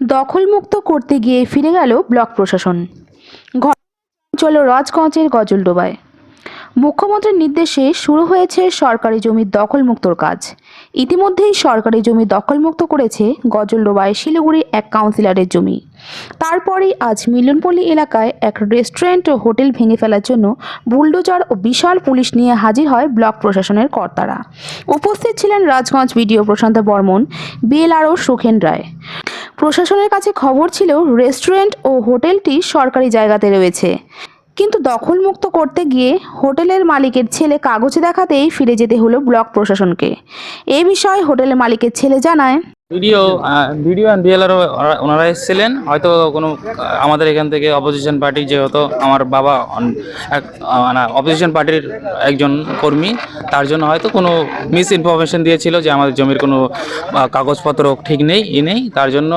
দখলমুক্ত করতে গিয়ে ফিরে গেল ব্লক প্রশাসন। চলো রাজগঞ্জের গজলডোবায় মুখ্যমন্ত্রীর নির্দেশে শুরু হয়েছে সরকারি জমির দখলমুক্তর কাজ। ইতিমধ্যেই সরকারি জমি দখলমুক্ত করেছে গজলডোবায় শিলিগুড়ি এক কাউন্সিলরের জমি। তারপরেই আজ মিলনপল্লী এলাকায় এক রেস্টুরেন্ট ও হোটেল ভেঙে ফেলার জন্য বুলডোজার ও বিশাল পুলিশ নিয়ে হাজির হয় ব্লক প্রশাসনের কর্তারা। উপস্থিত ছিলেন রাজগঞ্জ বিডিও প্রশান্ত বর্মন, বিএলআরও সুখেন রায়। প্রশাসনের কাছে খবর ছিল রেস্টুরেন্ট ও হোটেলটি সরকারি জায়গাতে রয়েছে। কিন্তু দখলমুক্ত করতে গিয়ে হোটেলের মালিকের ছেলে কাগজে দেখাতেই ফিরে যেতে হলো ব্লক প্রশাসনকে। এ বিষয়ে হোটেলের মালিকের ছেলে জানায় ভিডিও ভিডিও অ্যান্ড বিএলআরও ওনারা এসেছিলেন। হয়তো কোনো, আমাদের এখান থেকে অপোজিশন পার্টি যেহেতু আমার বাবা এক মানে অপোজিশন পার্টির একজন কর্মী, তার জন্য হয়তো কোনো মিস ইনফরমেশন দিয়েছিল যে আমাদের জমির কোনো কাগজপত্র ঠিক নেই, ই নেই। তার জন্য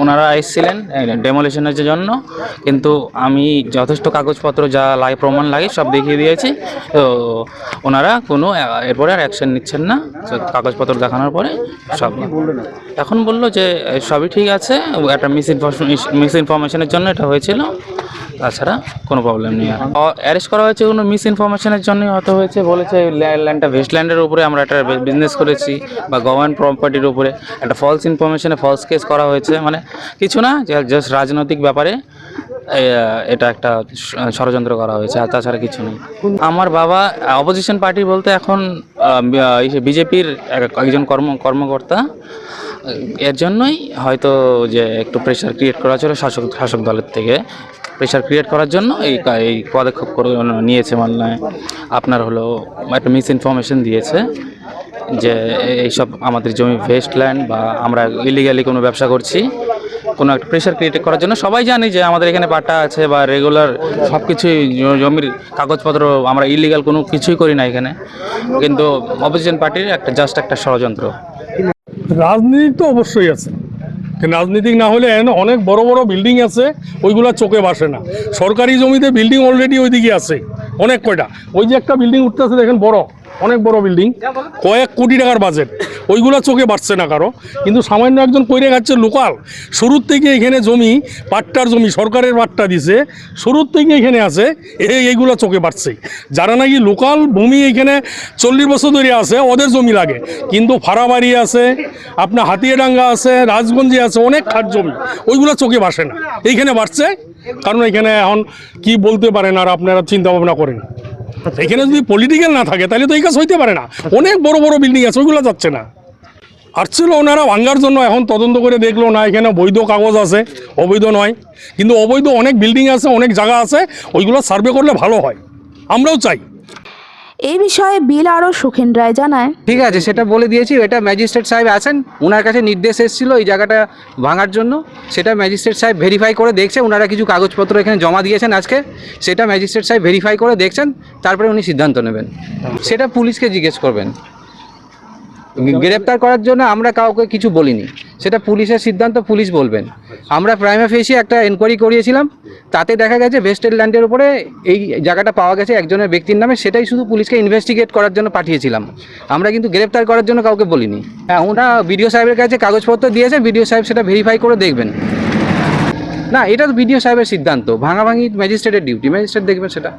ওনারা এসেছিলেন ডেমোলেশনের জন্য। কিন্তু আমি যথেষ্ট কাগজপত্র যা লাগে প্রমাণ লাগে সব দেখিয়ে দিয়েছি। তো ওনারা কোনো এরপরে আর অ্যাকশন নিচ্ছেন না। কাগজপত্র দেখানোর পরে সব এখন বলল যে সবই ঠিক আছে, একটা মিস মিস ইনফরমেশনের জন্য এটা হয়েছিল, তাছাড়া কোনো প্রবলেম নেই আর। অ্যারেস্ট করা হয়েছে কোনো মিস ইনফরমেশনের জন্যই হয়তো হয়েছে, বলেছে ল্যান্ডটা ভেস্টল্যান্ডের উপরে আমরা একটা বিজনেস করেছি, বা গভর্নমেন্ট প্রপার্টির উপরে একটা ফলস ইনফরমেশনে ফলস কেস করা হয়েছে মানে কিছু না জাস্ট রাজনৈতিক ব্যাপারে এটা একটা ষড়যন্ত্র করা হয়েছে, আর তাছাড়া কিছু নেই। আমার বাবা অপোজিশন পার্টি বলতে এখন বিজেপির একজন কর্ম, কর্মকর্তা, এর জন্যই হয়তো যে একটু প্রেশার ক্রিয়েট করা ছিল শাসক শাসক দলের থেকে। প্রেশার ক্রিয়েট করার জন্য এই এই পদক্ষেপ করে নিয়েছে মানে আপনার হলো একটা মিস ইনফরমেশন দিয়েছে যে এইসব আমাদের জমি ভেস্ট ল্যান্ড বা আমরা ইলিগালি কোনো ব্যবসা করছি। কোনো একটা প্রেশার ক্রিয়েট করার জন্য সবাই জানি যে আমাদের এখানে পাটা আছে বা রেগুলার সব কিছুই জমির কাগজপত্র আমরা ইলিগাল কোনো কিছুই করি না এখানে। কিন্তু অপোজিশন পার্টির একটা জাস্ট একটা ষড়যন্ত্র। রাজনীতি তো অবশ্যই আছে। রাজনীতিক না হলে অনেক বড় বড় বিল্ডিং আছে, ওইগুলো চোখে বাসে না। সরকারি জমিতে বিল্ডিং অলরেডি ওইদিকে আছে, অনেক কয়টা। ওই যে একটা বিল্ডিং উঠতে উঠতেছে দেখেন বড়, অনেক বড় বিল্ডিং কয়েক কোটি টাকার বাজেট ওইগুলা চোখে বাড়ছে না কারও। কিন্তু সামান্য একজন কইরে খাচ্ছে লোকাল, শুরুর থেকে এখানে জমি, পাট্টার জমি, সরকারের পাট্টা দিছে, শুরুর থেকে এখানে আছে, এই এইগুলো চোখে বাড়ছে। যারা নাকি লোকাল ভূমি এখানে চল্লিশ বছর ধরে আছে, ওদের জমি লাগে। কিন্তু ফাড়াবাড়ি আছে, আপনার হাতিয়াডাঙ্গা আছে, রাজগঞ্জে আছে, অনেক খাট জমি, ওইগুলো চোখে বাসে না। এইখানে বাড়ছে, কারণ এখানে এখন কি বলতে পারেন আর আপনারা চিন্তা ভাবনা করেন। এখানে যদি পলিটিক্যাল না থাকে, তাহলে তো এই কাজ হইতে পারে না। অনেক বড় বড় বিল্ডিং আছে, ওইগুলো যাচ্ছে না। আসছিল ওনারা ভাঙ্গার জন্য, এখন তদন্ত করে দেখল না, এখানে বৈধ কাগজ আছে, অবৈধ নয়। কিন্তু অবৈধ অনেক বিল্ডিং আছে, অনেক জায়গা আছে, ওইগুলো সার্ভে করলে ভালো হয়। আমরাও চাই। এই বিষয়ে বিএলআরও সুখেন রায় জানায়। ঠিক আছে সেটা বলে দিয়েছি এটা ম্যাজিস্ট্রেট সাহেব আছেন ওনার কাছে নির্দেশ এসেছিল এই জায়গাটা ভাঙার জন্য সেটা ম্যাজিস্ট্রেট সাহেব ভেরিফাই করে দেখছে ওনারা কিছু কাগজপত্র এখানে জমা দিয়েছেন আজকে সেটা ম্যাজিস্ট্রেট সাহেব ভেরিফাই করে দেখছেন তারপরে উনি সিদ্ধান্ত নেবেন। সেটা পুলিশকে জিজ্ঞেস করবেন। গ্রেপ্তার করার জন্য আমরা কাউকে কিছু বলিনি। সেটা পুলিশের সিদ্ধান্ত, পুলিশ বলবেন। আমরা প্রাইমা ফেসি একটা এনকোয়ারি করিয়েছিলাম, তাতে দেখা গেছে ভেস্টেড ল্যান্ডের উপরে এই জায়গাটা পাওয়া গেছে একজনের ব্যক্তির নামে, সেটাই শুধু পুলিশকে ইনভেস্টিগেট করার জন্য পাঠিয়েছিলাম। আমরা কিন্তু গ্রেপ্তার করার জন্য কাউকে বলিনি। হ্যাঁ ওরা বিডিও সাহেবের কাছে কাগজপত্র দিয়েছে বিডিও সাহেব সেটা ভেরিফাই করে দেখবেন। না, এটা তো বিডিও সাহেবের সিদ্ধান্ত, ভাঙাভাঙি ম্যাজিস্ট্রেটের ডিউটি ম্যাজিস্ট্রেট দেখবেন সেটা।